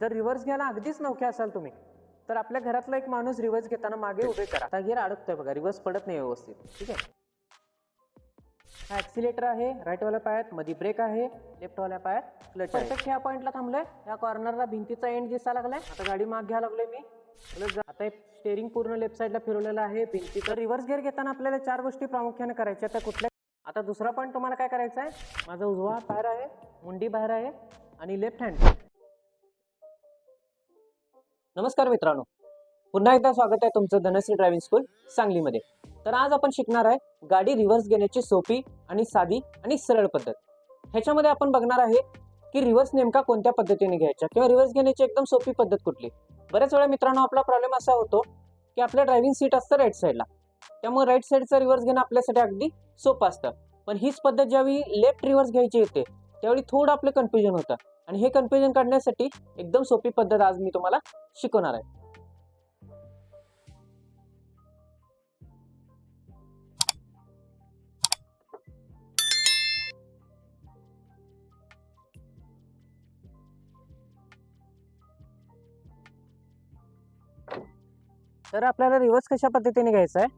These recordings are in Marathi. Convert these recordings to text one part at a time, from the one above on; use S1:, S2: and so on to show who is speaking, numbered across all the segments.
S1: जर रिव्हर्स घ्यायला अगदीच नवखे असाल तुम्ही तर आपल्या घरातला एक माणूस रिव्हर्स घेताना मागे उभे करा. आता गिअर अडकतोय बघा रिव्हर्स पडत नाही व्यवस्थित. ठीक आहे? हा ॲक्सिलेटर आहे राईटवाल्या पायात मध्ये ब्रेक आहे लेफ्टवाल्या पायात क्लच परफेक्ट ह्या पॉईंटला थांबलोय. या कॉर्नरला भिंतीचा एंड दिसायला लागलाय. आता गाडी माग घ्यायला लागलोय मी. आता स्टेअरिंग पूर्ण लेफ्ट साईडला फिरवलेलं आहे. भिंतीचा रिव्हर्स गिअर घेताना आपल्याला चार गोष्टी प्रामुख्याने करायच्या त्या कुठल्या? आता दुसरा पॉईंट तुम्हाला काय करायचा आहे माझा उजवा बाहेर आहे मुंडी बाहेर आहे आणि लेफ्ट हँड नमस्कार मित्रांनो. पुन्हा एकदा स्वागत आहे तुमचं धनश्री ड्रायव्हिंग स्कूल सांगलीमध्ये. तर आज आपण शिकणार आहे गाडी रिव्हर्स घेण्याची सोपी आणि साधी आणि सरळ पद्धत. ह्याच्यामध्ये आपण बघणार आहे की रिव्हर्स नेमका कोणत्या पद्धतीने घ्यायचा किंवा रिव्हर्स घेण्याची एकदम सोपी पद्धत कुठली. बऱ्याच वेळा मित्रांनो आपला प्रॉब्लेम असा होतो की आपलं ड्रायव्हिंग सीट असतं राईट साईडला त्यामुळे राईट साईडचं रिव्हर्स घेणं आपल्यासाठी अगदी सोपं असतं. पण हीच पद्धत ज्यावेळी लेफ्ट रिव्हर्स घ्यायची येते त्यावेळी थोडं आपलं कन्फ्युजन होतं. आणि हे कन्फ्युजन काढण्यासाठी एकदम सोपी पद्धत आज मी तुम्हाला शिकवणार आहे. तर आपल्याला रिव्हर्स कशा पद्धतीने घ्यायचा आहे?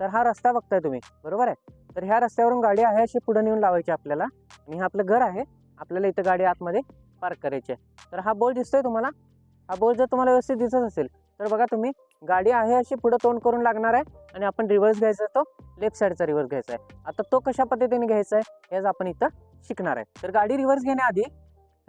S1: तर हा रस्ता बघताय तुम्ही बरोबर आहे? तर ह्या रस्त्यावरून गाडी आहे अशी पुढे नेऊन लावायची आपल्याला. आणि हे आपलं घर आहे. आपल्याला इथं गाडी आतमध्ये पार्क करायची आहे. तर हा बोल दिसतोय तुम्हाला? हा बोल जर तुम्हाला व्यवस्थित दिसत असेल तर बघा तुम्ही गाडी आहे अशी पुढं तोंड करून लागणार आहे आणि आपण रिव्हर्स घ्यायचा आहे तो लेफ्ट साईडचा रिव्हर्स घ्यायचा आहे. आता तो कशा पद्धतीने घ्यायचा आहे हेच आपण इथं शिकणार आहे. तर गाडी रिव्हर्स घेण्याआधी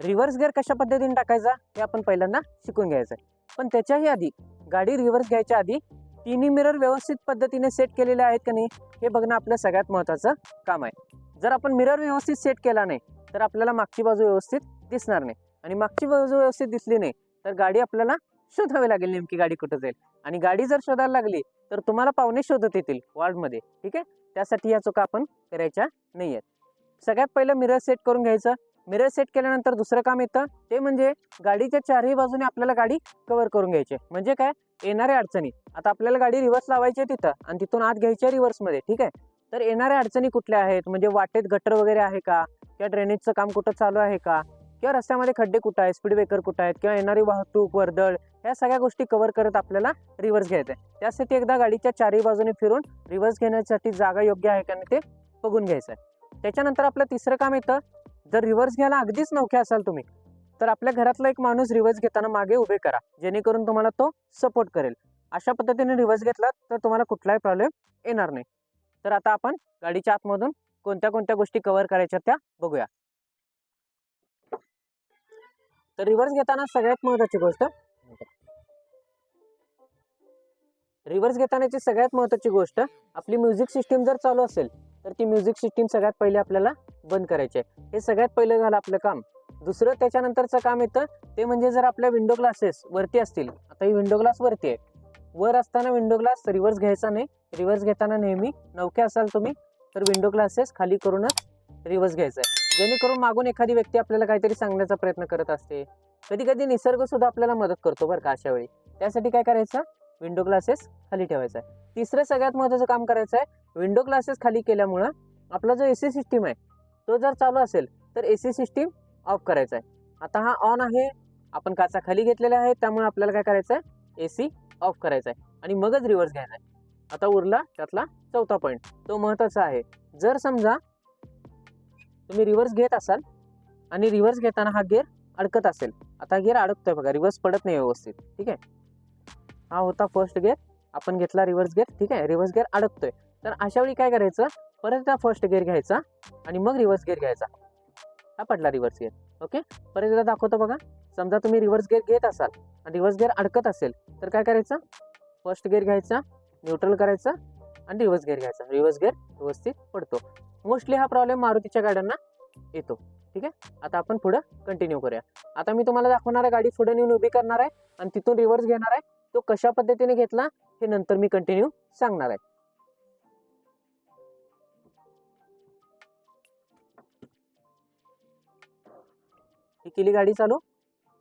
S1: रिव्हर्स गिअर कशा पद्धतीने टाकायचा हे आपण पहिल्यांदा शिकून घ्यायचं आहे. पण त्याच्याही आधी गाडी रिव्हर्स घ्यायच्या आधी तिन्ही मिरर व्यवस्थित पद्धतीने सेट केलेले आहेत का नाही हे बघणं आपलं सगळ्यात महत्त्वाचं काम आहे. जर आपण मिरर व्यवस्थित सेट केला नाही तर आपल्याला मागची बाजू व्यवस्थित दिसणार नाही. आणि मागची बाजू व्यवस्थित दिसली नाही तर गाडी आपल्याला शोधावी लागेल नेमकी गाडी कुठं जाईल. आणि गाडी जर शोधायला लागली तर तुम्हाला पाहुणे शोधत येतील वॉर्डमध्ये. ठीक आहे? त्यासाठी या चुका आपण करायच्या नाही आहेत सगळ्यात पहिलं मिरर सेट करून घ्यायचं. मिरर सेट केल्यानंतर दुसरं काम येतं. ते म्हणजे गाडीच्या चारही बाजूने आपल्याला गाडी कव्हर करून घ्यायची. आहे. म्हणजे काय? येणाऱ्या अडचणी. आता आपल्याला गाडी रिव्हर्स लावायची आहे तिथं आणि तिथून आत घ्यायची आहे रिव्हर्समध्ये ठीक आहे? तर येणाऱ्या अडचणी कुठल्या आहेत? म्हणजे वाटेत गटर वगैरे आहे का? किंवा ड्रेनेजचं काम कुठं चालू आहे का? किंवा रस्त्यामध्ये खड्डे कुठं आहेत स्पीड ब्रेकर कुठं आहेत किंवा येणारी वाहतूक वर्दळ ह्या सगळ्या गोष्टी कव्हर करत आपल्याला रिव्हर्स घ्यायचं आहे त्यासाठी एकदा गाडीच्या चारही बाजूने फिरून रिव्हर्स घेण्यासाठी जागा योग्य आहे का नाही ते बघून घ्यायचं आहे त्याच्यानंतर आपलं तिसरं काम येतं जर रिव्हर्स घ्यायला अगदीच नौखे असाल तुम्ही तर आपल्या घरातला एक माणूस रिव्हर्स घेताना मागे उभे करा जेणेकरून तुम्हाला तो सपोर्ट करेल. अशा पद्धतीने रिव्हर्स घेतला तर तुम्हाला कुठलाही प्रॉब्लेम येणार नाही. तर आता आपण गाडीच्या आतमधून कोणत्या कोणत्या गोष्टी कव्हर करायच्या त्या बघूया. तर रिव्हर्स घेताना सगळ्यात महत्वाची गोष्ट. रिव्हर्स घेतानाची सगळ्यात महत्वाची गोष्ट आपली म्युझिक सिस्टीम जर चालू असेल तर ती म्युझिक सिस्टीम सगळ्यात पहिले आपल्याला बंद करायची आहे. हे सगळ्यात पहिलं झालं आपलं काम. दुसरं त्याच्यानंतरचं काम येतं ते म्हणजे जर आपल्या विंडो ग्लासेस वरती असतील आता ही विंडो ग्लास वरती आहे. वर असताना विंडो ग्लास रिव्हर्स घ्यायचा नाही. रिव्हर्स घेताना नेहमी नौके असाल तुम्ही तर विंडो ग्लासेस खाली करूनच रिव्हर्स घ्यायचा आहे. जेणेकरून मागून एखादी व्यक्ती आपल्याला काहीतरी सांगण्याचा प्रयत्न करत असते. कधी कधी निसर्ग सुद्धा आपल्याला मदत करतो बरं का अशा वेळी. त्यासाठी काय करायचं? विंडो ग्लासेस खाली ठेवायचा. आहे तिसरं सगळ्यात महत्त्वाचं काम करायचं आहे विंडो ग्लासेस खाली केल्यामुळं आपला जो ए सी सिस्टीम आहे तो जर चालू असेल तर ए सी सिस्टीम ऑफ करायचा आहे आता हा ऑन आहे आपण काचा खाली घेतलेला आहे त्यामुळे आपल्याला काय करायचं आहे ए सी ऑफ करायचा आहे आणि मगच रिव्हर्स घ्यायचा आहे आता उरला त्यातला चौथा पॉईंट तो महत्त्वाचा आहे. जर समजा तुम्ही रिव्हर्स घेत असाल आणि रिव्हर्स घेताना हा गिअर अडकत असेल. आता गिअर अडकतोय बघा रिव्हर्स पडत नाही व्यवस्थित ठीक आहे? हा होता फर्स्ट गिअर आपण घेतला रिव्हर्स गिअर ठीक आहे? रिव्हर्स गिअर अडकतोय. तर अशा वेळी काय करायचं? परत एकदा फर्स्ट गिअर घ्यायचा आणि मग रिव्हर्स गिअर घ्यायचा. हा पडला रिव्हर्स गिअर ओके परत एकदा दाखवतो बघा. समजा तुम्ही रिव्हर्स गिअर घेत असाल आणि रिव्हर्स गिअर अडकत असेल तर काय करायचं? फर्स्ट गिअर घ्यायचा न्यूट्रल करायचा आणि रिव्हर्स गिअर घ्यायचा. रिव्हर्स गिअर व्यवस्थित पडतो. मोस्टली हा प्रॉब्लेम मारुतीच्या गाड्यांना येतो. ठीक आहे? आता आपण पुढं कंटिन्यू करूया. आता मी तुम्हाला दाखवणार आहे गाडी पुढे नेऊन उभी करणार आहे आणि तिथून रिव्हर्स घेणार आहे. तो कशा पद्धतीने घेतला हे नंतर मी कंटिन्यू सांगणार आहे. ही केली गाडी चालू.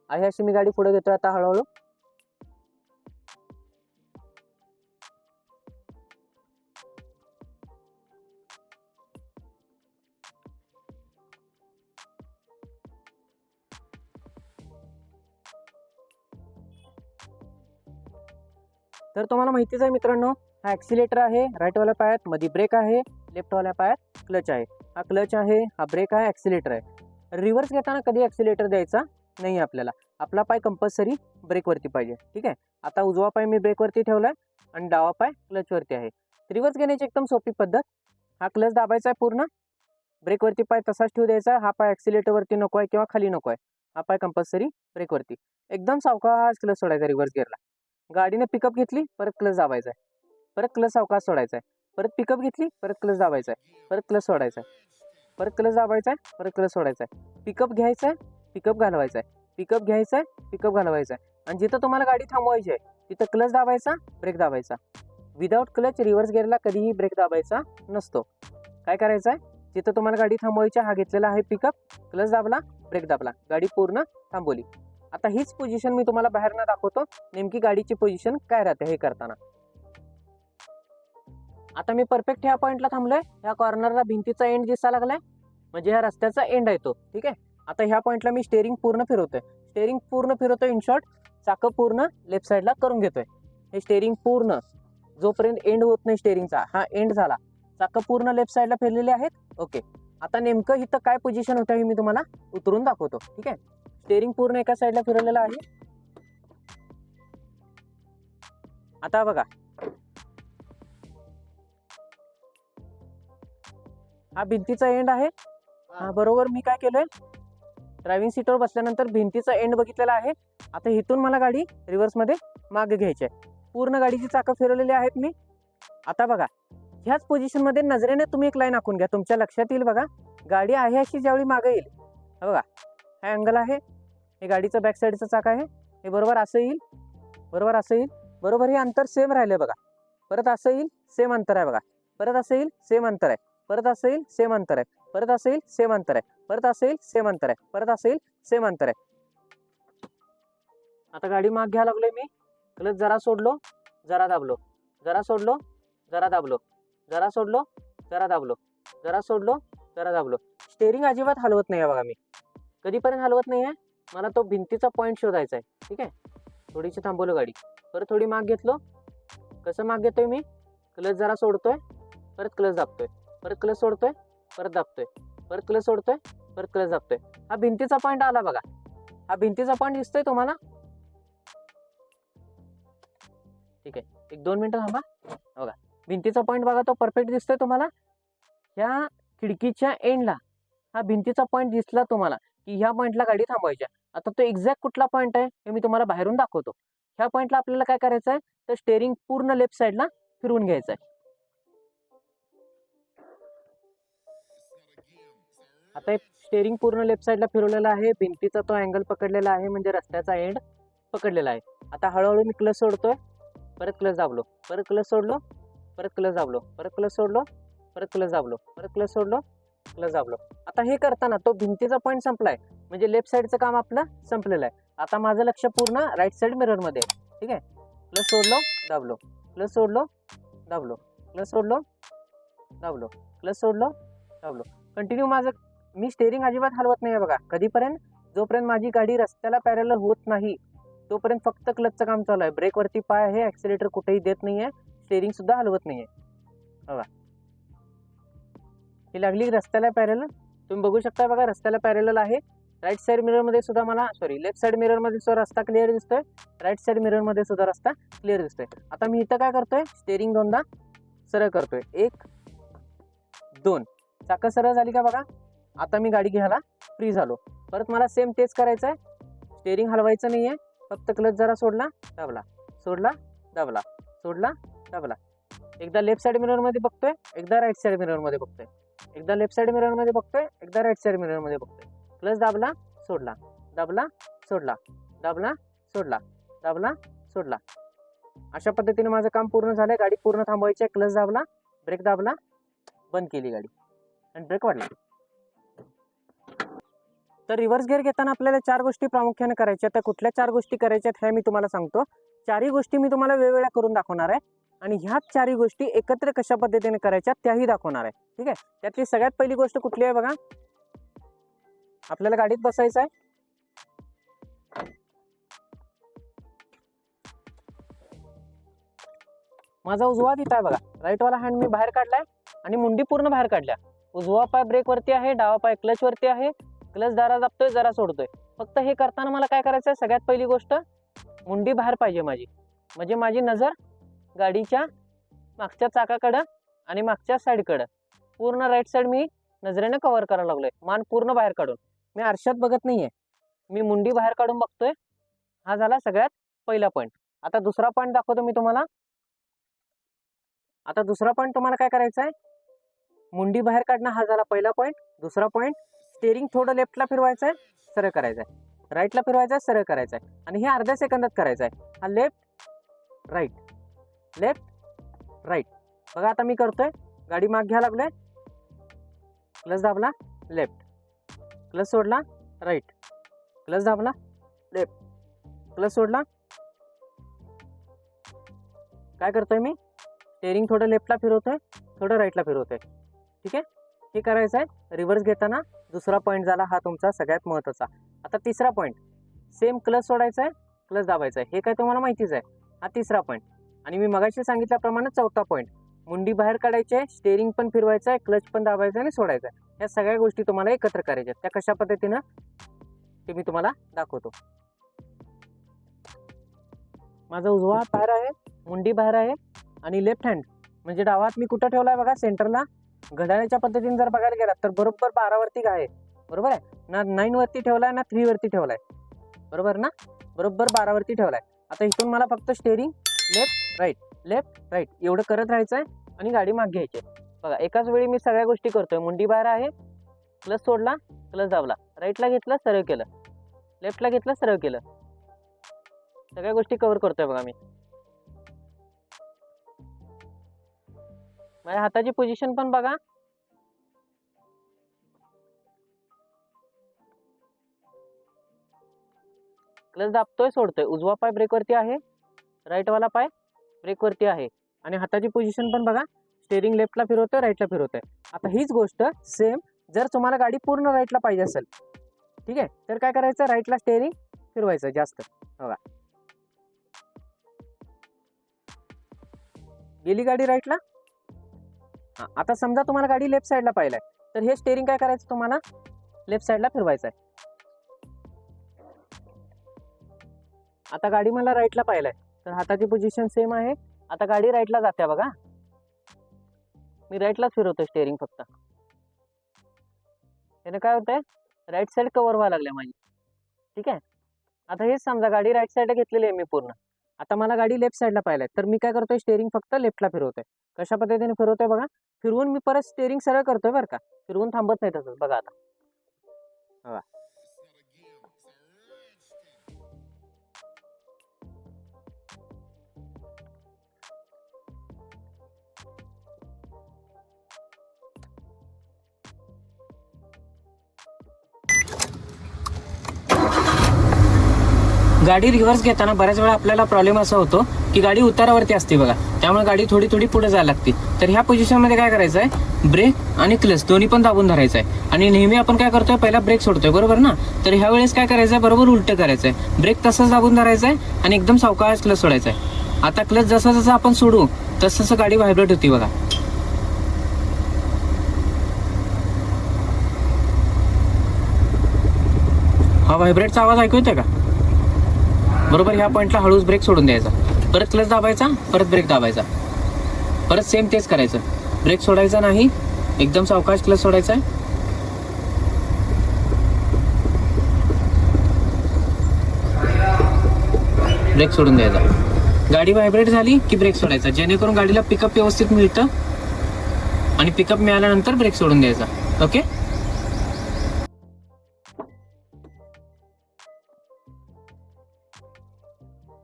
S1: आहे अशी मी गाडी पुढे घेतोय आता हळूहळू. तर तुम्हाला माहितीच आहे मित्रांनो हा ॲक्सिलेटर आहे राईटवाल्या पायात मध्ये ब्रेक आहे लेफ्टवाल्या पायात क्लच आहे. हा क्लच आहे हा ब्रेक आहे ॲक्सिलेटर आहे. रिव्हर्स घेताना कधी ॲक्सिलेटर द्यायचा नाही आपल्याला. आपला पाय कंपल्सरी ब्रेकवरती पाहिजे. ठीक आहे? आता उजवा पाय मी ब्रेकवरती ठेवला आहे आणि डावा पाय क्लचवरती आहे. रिव्हर्स घेण्याची एकदम सोपी पद्धत हा क्लच दाबायचा आहे पूर्ण. ब्रेकवरती पाय तसाच ठेवू द्यायचा हा पाय ॲक्सिलेटरवरती नको आहे किंवा खाली नको आहे. हा पाय कंपल्सरी ब्रेकवरती एकदम सावकाश क्लच सोडायचा रिव्हर्स गिअरला गाडीने पिकअप घेतली परत क्लच दाबायचा आहे परत क्लच सावकाश सोडायचा आहे परत पिकअप घेतली परत क्लच दाबायचा आहे परत क्लच सोडायचा आहे परत क्लच दाबायचा आहे परत क्लच सोडायचा आहे पिकअप घ्यायचा आहे पिकअप घालवायचा आहे पिकअप घ्यायचा आहे पिकअप घालवायचा आहे आणि जिथं तुम्हाला गाडी थांबवायची आहे तिथं क्लच दाबायचा ब्रेक दाबायचा. विदाऊट क्लच रिव्हर्स गिअरला कधीही ब्रेक दाबायचा नसतो. काय करायचं आहे जिथं तुम्हाला गाडी थांबवायची हा घेतलेला आहे पिकअप क्लच दाबला ब्रेक दाबला. गाडी पूर्ण थांबवली. आता हीच पोझिशन मी तुम्हाला बाहेरनं दाखवतो. नेमकी गाडीची पोझिशन काय राहते हे करताना. आता मी परफेक्ट ह्या पॉईंटला थांबलोय. ह्या कॉर्नरला भिंतीचा एंड दिसा लागलाय. म्हणजे ह्या रस्त्याचा एंड आहे तो. ठीक आहे? आता ह्या पॉईंटला मी स्टेअरिंग पूर्ण फिरवतोय. स्टेअरिंग पूर्ण फिरवतोय इन शॉर्ट चाकं पूर्ण लेफ्ट साईडला करून घेतोय. हे स्टेअरिंग पूर्ण. जोपर्यंत एंड होत नाही स्टेअरिंगचा हा एंड झाला. चाकं पूर्ण लेफ्ट साईडला फिरलेले आहेत. ओके आता नेमकं इथं काय पोझिशन होतं हे मी तुम्हाला उतरून दाखवतो. ठीक आहे? स्टेअरिंग पूर्ण एका साईडला फिरवलेलं आहे. आता बघा. हा भिंतीचा एंड आहे. हा. बरोबर मी काय केलंय? ड्रायव्हिंग सीटवर बसल्यानंतर भिंतीचा एंड बघितलेला आहे. आता इथून मला गाडी रिव्हर्समध्ये मागे घ्यायची आहे. पूर्ण गाडीची चाकं फिरवलेली आहेत मी. आता बघा. ह्याच पोझिशनमध्ये नजरेने तुम्ही एक लाईन आखून घ्या. तुमच्या लक्षात येईल बघा. गाडी आहे अशी ज्यावेळी मागे येईल. बघा. हा अँगल आहे. हे गाडीचं बॅक साईडचं चाक आहे. हे बरोबर असं येईल. बरोबर असं येईल. बरोबर हे अंतर सेम राहिलं बघा. परत असं येईल सेम अंतर आहे बघा. परत असं येईल सेम अंतर आहे. परत असं येईल सेम अंतर आहे. परत असं येईल सेम अंतर आहे. परत असं येईल सेम अंतर आहे. परत असं येईल सेम अंतर आहे. आता गाडी माग घ्यायला लागलोय मी. क्लच जरा सोडलो जरा दाबलो. जरा सोडलो जरा दाबलो. जरा सोडलो जरा दाबलो. जरा सोडलो जरा दाबलो. स्टेअरिंग अजिबात हलवत नाही आहे बघा मी. कधीपर्यंत हलवत नाही आहे मला तो भिंतीचा पॉईंट शोधायचा आहे. ठीक आहे? थोडीशी थांबवलं गाडी. परत थोडी माग घेतलो. कसं माग घेतोय मी? क्लच जरा सोडतोय परत क्लच दाबतोय. परत क्लच सोडतोय परत दाबतोय. परत क्लच सोडतोय परत क्लच दाबतोय. हा भिंतीचा पॉईंट आला बघा. हा भिंतीचा पॉईंट दिसतोय तुम्हाला? ठीक आहे. एक दोन मिनिटं थांबा. बघा. भिंतीचा पॉईंट बघा तो परफेक्ट दिसतोय तुम्हाला. ह्या खिडकीच्या एंडला हा भिंतीचा पॉईंट दिसला तुम्हाला. की ह्या पॉईंटला गाडी थांबवायची आहे. आता तो एक्झॅक्ट कुठला पॉईंट आहे हे मी तुम्हाला बाहेरून दाखवतो. ह्या पॉईंटला आपल्याला काय करायचं आहे तर स्टेअरिंग पूर्ण लेफ्ट साईडला फिरवून घ्यायचं आहे. आता स्टेअरिंग पूर्ण लेफ्ट साईडला फिरवलेला आहे भिंतीचा तो अँगल पकडलेला आहे म्हणजे रस्त्याचा एंड पकडलेला आहे. आता हळूहळू मी क्लच सोडतोय परत क्लच दाबलो परत क्लच सोडलो परत क्लच दाबलो परत क्लच सोडलो परत क्लच दाबलो परत क्लच सोडलो क्लच आता हे करताना तो भिंतीचा पॉईंट संपलाय. म्हणजे लेफ्ट साईडचं काम आपलं संपलेलं आहे. आता माझं लक्ष पूर्ण राईट साईड मिररमध्ये ठीक आहे? प्लस सोडलो दाबलो. प्लस सोडलो दाबलो. प्लस सोडलो दाबलो. प्लस सोडलो दाबलो. कंटिन्यू माझं. मी स्टेअरिंग अजिबात हलवत नाही आहे बघा. कधीपर्यंत? जोपर्यंत माझी गाडी रस्त्याला पॅरल होत नाही तोपर्यंत फक्त क्लचचं काम चालू आहे. ब्रेकवरती पाय आहे ॲक्सिलेटर कुठेही देत नाही आहे स्टेअरिंग सुद्धा हलवत नाही आहे बघा. ही लागली रस्त्याला पॅरेल तुम्ही बघू शकता बघा रस्त्याला पॅरेलल आहे. राईट साईड मिररमध्ये सुद्धा मला सॉरी लेफ्ट साईड मिररमध्ये सुद्धा रस्ता क्लिअर दिसतोय. राईट साईड मिररमध्ये सुद्धा रस्ता क्लिअर दिसतोय. आता मी इथं काय करतोय? स्टेअरिंग दोनदा सरळ करतोय. एक दोन. चाकं सरळ झाली का बघा? आता मी गाडी घ्यायला फ्री झालो. परत मला सेम तेच करायचं आहे स्टेअरिंग हलवायचं नाही आहे फक्त क्लच जरा सोडला दाबला. सोडला दाबला. सोडला दाबला. एकदा लेफ्ट साईड मिररमध्ये बघतोय एकदा राईट साईड मिररमध्ये बघतोय. एकदा लेफ्ट साईड मिररमध्ये बघतोय एकदा राईट साईड मिररमध्ये बघतोय. प्लस दाबला सोडला. दाबला सोडला. दाबला सोडला. दाबला सोडला. अशा पद्धतीने माझं काम पूर्ण झालंय. गाडी पूर्ण थांबवायची आहे. क्लच दाबला ब्रेक दाबला बंद केली गाडी. आणि ब्रेक वाढला. तर रिव्हर्स गिअर घेताना आपल्याला चार गोष्टी प्रामुख्याने करायच्या त्या कुठल्या चार गोष्टी करायच्या आहेत हे मी तुम्हाला सांगतो. चारही गोष्टी मी तुम्हाला वेगवेगळ्या करून दाखवणार आहे. आणि ह्याच चारही गोष्टी एकत्र कशा पद्धतीने करायच्या त्याही दाखवणार आहे. ठीक आहे? त्यातली सगळ्यात पहिली गोष्ट कुठली आहे बघा? आपल्याला गाडीत बसायचं आहे. माझा उजवा तिथं आहे बघा. राईटवाला हँड मी बाहेर काढलाय आणि मुंडी पूर्ण बाहेर काढल्या. उजवा पाय ब्रेकवरती आहे डावा पाय क्लचवरती आहे. क्लच दारा दाबतोय जरा सोडतोय. फक्त हे करताना मला काय करायचं आहे सगळ्यात पहिली गोष्ट मुंडी बाहेर पाहिजे माझी. म्हणजे माझी नजर गाडीच्या मागच्या चाकाकडं आणि मागच्या साईडकडं. पूर्ण राईट साईड मी नजरेनं कव्हर करायला लागलोय. मान पूर्ण बाहेर काढून. मी आरशात बघत नाहीये. मी मुंडी बाहेर काढून बघतोय. हा झाला सगळ्यात पहिला पॉईंट आता दुसरा पॉईंट दाखवतो मी तुम्हाला. आता दुसरा पॉईंट तुम्हाला काय करायचा आहे मुंडी बाहेर काढणं हा झाला पहिला पॉईंट दुसरा पॉईंट स्टेरिंग थोडं लेफ्टला फिरवायचं आहे सरळ करायचं आहे राईटला फिरवायचं आहे सरळ करायचं आहे आणि हे अर्ध्या सेकंदात करायचं आहे हा लेफ्ट राईट लेफ्ट राईट. बघा आता मी करतोय. गाडी माग घ्या लागलोय. क्लच दाबला लेफ्ट. क्लच सोडला राईट. क्लच दाबला लेफ्ट. क्लच सोडला. काय करतोय मी? स्टेअरिंग थोडं लेफ्टला फिरवतोय थोडं राईटला फिरवतोय. ठीक आहे? हे करायचं आहे रिव्हर्स घेताना दुसरा पॉईंट झाला हा तुमचा सगळ्यात महत्त्वाचा आता तिसरा पॉईंट सेम क्लच सोडायचा आहे क्लच दाबायचा आहे हे काय तुम्हाला माहितीच आहे. हा तिसरा पॉईंट आणि मी मगाशी सांगितल्याप्रमाणे चौथा पॉईंट मुंडी बाहेर काढायची आहे स्टेअरिंग पण फिरवायचं आहे क्लच पण दाबायचं आहे आणि सोडायचं आहे. या सगळ्या गोष्टी तुम्हाला एकत्र करायच्या आहेत. त्या कशा पद्धतीनं ते मी तुम्हाला दाखवतो. माझा उजवा बाहेर आहे मुंडी बाहेर आहे आणि लेफ्ट हँड म्हणजे डावात मी कुठं ठेवला आहे बघा? सेंटरला घड्याळ्याच्या पद्धतीने जर बघायला गेलात तर बरोबर बारावरती आहे. बरोबर आहे? ना नाईन वरती ठेवलाय ना थ्री वरती ठेवलाय. बरोबर ना? बरोबर बारावरती ठेवलाय. आता इथून मला फक्त steering left right left right एवढं करत राहायचं आहे आणि गाडी माग घ्यायची. आहे. बघा एकाच वेळी मी सगळ्या गोष्टी करतोय. मुंडी बाहेर आहे. प्लस सोडला क्लच दाबला. राईटला घेतलं सरळ केलं. लेफ्टला घेतलं सरळ केलं. सगळ्या गोष्टी कव्हर करतोय बघा मी. माझ्या हाताची पोझिशन पण बघा. क्लच दाबतोय सोडतोय. उजवा पाय ब्रेकवरती आहे. राईट वाला पाय ब्रेकवरती आहे. आणि हाताची पोझिशन पण बघा स्टेरिंग लेफ्टला फिरवतोय राईटला फिरवतोय. आता हीच गोष्ट सेम जर तुम्हाला गाडी पूर्ण राईटला पाहिजे असेल ठीक आहे? तर काय करायचं? राईटला स्टेरिंग फिरवायचं जास्त. बघा. गेली गाडी राईटला हा आता समजा तुम्हाला गाडी लेफ्ट साईडला आहे तर हे स्टेरिंग काय करायचं तुम्हाला? लेफ्ट साईडला फिरवायचं आहे आता गाडी मला राईटला पाहिलाय. तर हाताची पोझिशन सेम आहे. आता गाडी राईटला जाते बघा. मी राईटलाच फिरवतो स्टेअरिंग फक्त. त्याने काय होतंय? राईट साईड कव्हर व्हायला लागल्या माझी. ठीक आहे? आता हेच समजा गाडी राईट साईडला घेतलेली आहे मी पूर्ण. आता मला गाडी लेफ्ट साईडला पाहिलाय तर मी काय करतोय? स्टेअरिंग फक्त लेफ्टला फिरवतोय. कशा पद्धतीने फिरवतोय बघा? फिरवून मी परत स्टेअरिंग सरळ करतोय बरं का. फिरवून थांबत नाही तसंच बघा आता. बघा गाडी रिव्हर्स घेताना बऱ्याच वेळा आपल्याला प्रॉब्लेम असा होतो की गाडी उतारावरती असते बघा. त्यामुळे गाडी थोडी थोडी पुढे जायला लागते. तर ह्या पोझिशनमध्ये काय करायचं आहे ब्रेक आणि क्लच दोन्ही पण दाबून धरायचं आहे आणि नेहमी आपण काय करतोय? पहिला ब्रेक सोडतोय. बरोबर ना? तर ह्या वेळेस काय करायचं आहे बरोबर उलटं करायचं आहे ब्रेक तसंच दाबून धरायचं आहे आणि एकदम सावकाश क्लच सोडायचा आहे आता क्लच जसं जसं आपण सोडू तसं तसं गाडी व्हायब्रेट होती बघा. हा व्हायब्रेटचा आवाज ऐकू येतोय का? बरोबर ह्या पॉईंटला हळूच ब्रेक सोडून द्यायचा. परत क्लच दाबायचा परत ब्रेक दाबायचा. परत सेम तेच करायचं. ब्रेक सोडायचा नाही एकदम सावकाश क्लच सोडायचा आहे. ब्रेक सोडून द्यायचा. गाडी व्हायब्रेट झाली की ब्रेक सोडायचा. जेणेकरून गाडीला पिकअप व्यवस्थित मिळतं आणि पिकअप मिळाल्यानंतर ब्रेक सोडून द्यायचा. ओके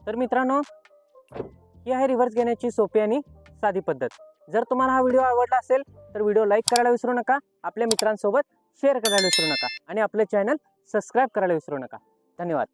S1: तर मित्रांनो ही आहे रिव्हर्स घेण्याची सोपी आणि साधी पद्धत. जर तुम्हाला हा व्हिडिओ आवडला असेल तर व्हिडिओ लाईक करायला विसरू नका आपल्या मित्रांसोबत शेअर करायला विसरू नका आणि आपलं चॅनल सबस्क्राईब करायला विसरू नका. धन्यवाद.